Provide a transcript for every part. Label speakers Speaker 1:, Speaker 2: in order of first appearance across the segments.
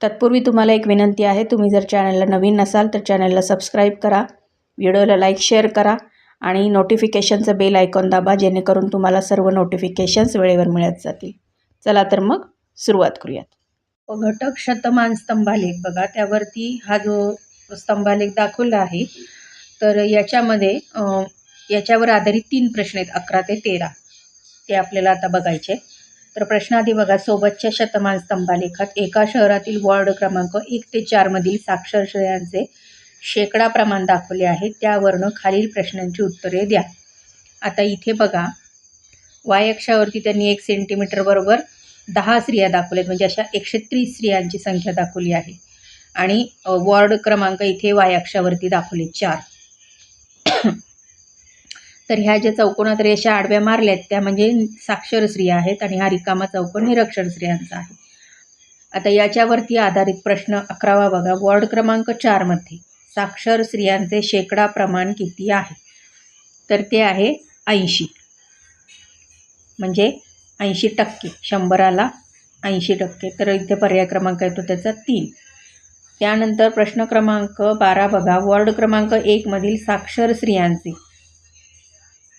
Speaker 1: तत्पूर्वी तुम्हाला एक विनंती आहे तुम्ही जर चॅनलला नवीन नसाल तर चॅनलला सबस्क्राईब करा व्हिडिओला लाईक शेअर करा आणि नोटिफिकेशनचं बेल आयकॉन दाबा जेणेकरून तुम्हाला सर्व नोटिफिकेशन्स वेळेवर मिळत जातील. चला तर मग सुरुवात करूयात. घटक शतमान स्तंभालेख. बघा त्यावरती हा जो स्तंभालेख दाखवला आहे तर याच्यामध्ये याच्यावर आधारित तीन प्रश्न आहेत अकरा ते तेरा. ते आपल्याला आता बघायचे. तर प्रश्न आधी बघा सोबतच्या शतमान स्तंभालेखात एका शहरातील वॉर्ड क्रमांक एक ते चारमधील साक्षरश्रेयांचे शेकडा प्रमाण दाखवले आहे त्यावरनं खालील प्रश्नांची उत्तरे द्या. आता इथे बघा. वाय अक्षावरती त्यांनी एक सेंटीमीटर बरोबर दहा स्त्रिया दाखवल्यात म्हणजे अशा एकशे त्रीस स्त्रियांची संख्या दाखवली आहे. आणि वॉर्ड क्रमांक इथे वाय अक्षावरती दाखवले चार. तर ह्या ज्या चौकोनात रेषा आडव्या मारल्यात त्या म्हणजे साक्षर स्त्रिया आहेत आणि हा रिकामा चौकोन निरक्षर स्त्रियांचा आहे. आता याच्यावरती आधारित प्रश्न अकरावा बघा. वॉर्ड क्रमांक चारमध्ये साक्षर स्त्रियांचे शेकडा प्रमाण किती आहे? तर ते आहे ऐंशी. म्हणजे ऐंशी टक्के. शंभराला ऐंशी टक्के. तर इथे पर्याय क्रमांक येतो त्याचा तीन. त्यानंतर प्रश्न क्रमांक बारा बघा. वॉर्ड क्रमांक एकमधील साक्षर स्त्रियांचे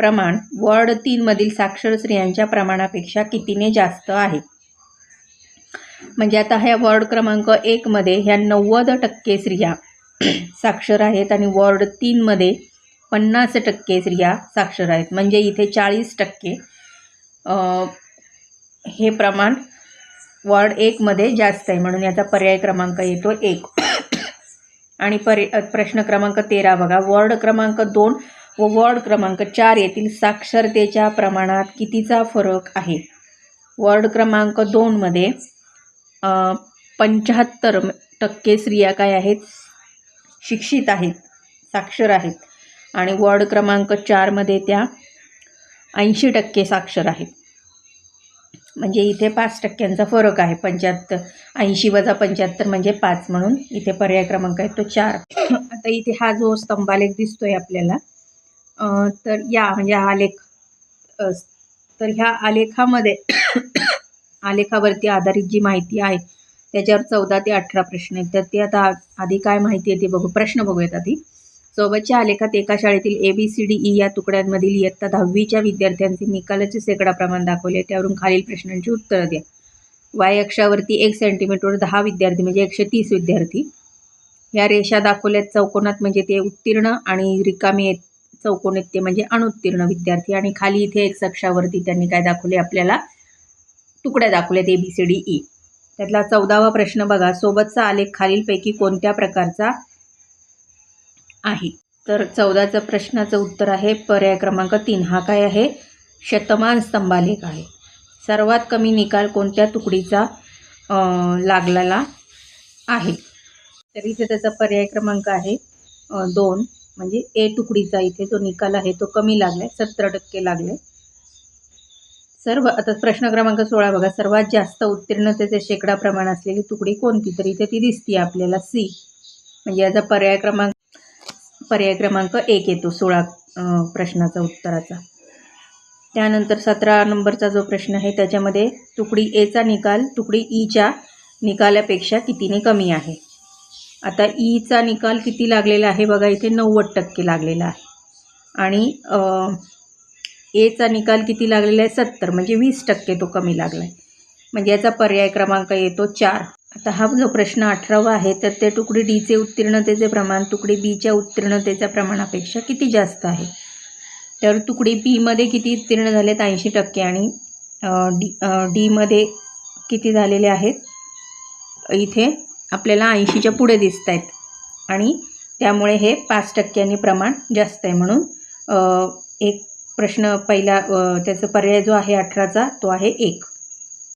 Speaker 1: प्रमाण वॉर्ड तीनमधील साक्षर स्त्रियांच्या प्रमाणापेक्षा कितीने जास्त आहे? म्हणजे आता ह्या वॉर्ड क्रमांक एकमध्ये ह्या नव्वद टक्के स्त्रिया साक्षर आहेत आणि वॉर्ड तीनमध्ये पन्नास टक्के स्त्रिया साक्षर आहेत. म्हणजे इथे चाळीस टक्के हे प्रमाण वॉर्ड एकमध्ये जास्त आहे. म्हणून याचा पर्याय क्रमांक येतो एक. आणि पर्य प्रश्न क्रमांक तेरा बघा. वॉर्ड क्रमांक दोन व वॉर्ड क्रमांक चार येथील साक्षरतेच्या प्रमाणात कितीचा फरक आहे? वॉर्ड क्रमांक दोनमध्ये पंच्याहत्तर टक्के स्त्रिया काय आहेत? शिक्षित आहेत साक्षर आहेत. आणि वॉर्ड क्रमांक चारमध्ये त्या ऐंशी टक्के साक्षर आहेत. म्हणजे इथे पाच टक्क्यांचा फरक आहे. पंच्याहत्तर ऐंशी वजा पंच्याहत्तर म्हणजे पाच म्हणून इथे पर्याय क्रमांक आहे तो चार. आता इथे हा जो स्तंभालेख दिसतोय आपल्याला तर या म्हणजे हा आलेख तर ह्या आलेखामध्ये आलेखावरती आधारित जी माहिती आहे त्याच्यावर चौदा ते अठरा प्रश्न आहेत. तर ते आता आधी काय माहिती आहे ते बघू प्रश्न बघूयात आधी. सोबतच्या आलेखात एका शाळेतील A B C D E या तुकड्यांमधील इयत्ता दहावीच्या विद्यार्थ्यांचे निकालाचे शेकडा प्रमाण दाखवले त्यावरून खालील प्रश्नांची उत्तरं द्या. वाय अक्षावरती एक सेंटीमीटरवर दहा विद्यार्थी म्हणजे एकशे तीस विद्यार्थी. ह्या रेषा दाखवल्यात चौकोनात म्हणजे ते उत्तीर्ण आणि रिकामी आहेत. चौकोनित्य ते म्हणजे अनुत्तीर्ण विद्यार्थी. आणि खाली इथे एक अक्षावरती त्यांनी काय दाखवले? आपल्याला तुकड्या दाखवल्यात A B C D E त्यातला चौदावा प्रश्न बघा. सोबतचा आलेख खालीलपैकी कोणत्या प्रकारचा आहे? तर चौदाचा प्रश्नाचं उत्तर आहे. पर्याय क्रमांक तीन. हा काय आहे? शतमान स्तंभालेख आहे. सर्वात कमी निकाल कोणत्या तुकडीचा लागलेला आहे? तर इथे त्याचा पर्याय क्रमांक आहे दोन. म्हणजे ए तुकडीचा इथे जो निकाल आहे तो कमी लागला आहे सत्तर टक्के लागले सर्व आता प्रश्न क्रमांक सोळा बघा. सर्वात जास्त उत्तीर्णतेचे शेकडा प्रमाण असलेली तुकडी कोणती? तर इथे ती दिसते आपल्याला. सी म्हणजे याचा पर्याय क्रमांक पर्याय क्रमांक एक येतो सोळा प्रश्नाचा उत्तराचा. त्यानंतर सतरा नंबरचा जो प्रश्न आहे त्याच्यामध्ये तुकडी एचा निकाल तुकडी e ईच्या निकालापेक्षा कितीने कमी आहे? आता ईचा निकाल किती लागलेला आहे बघा इथे नव्वद टक्के लागलेला आहे. आणि एचा निकाल किती लागलेला आहे? सत्तर म्हणजे वीस टक्के तो कमी लागला आहे म्हणजे याचा पर्याय क्रमांक येतो चार. आता हा जो प्रश्न अठरावा आहे तर ते तुकडी डीचे उत्तीर्णतेचे प्रमाण तुकडी बीच्या उत्तीर्णतेच्या प्रमाणापेक्षा किती जास्त आहे? तर तुकडी बीमध्ये किती उत्तीर्ण झालेत? ऐंशी टक्के. आणि डी डीमध्ये किती झालेले आहेत? इथे आपल्याला ऐंशीच्या पुढे दिसत आहेत आणि त्यामुळे हे पाच टक्क्यांनी प्रमाण जास्त आहे. म्हणून एक प्रश्न पहिला त्याचा पर्याय जो आहे अठराचा तो आहे एक.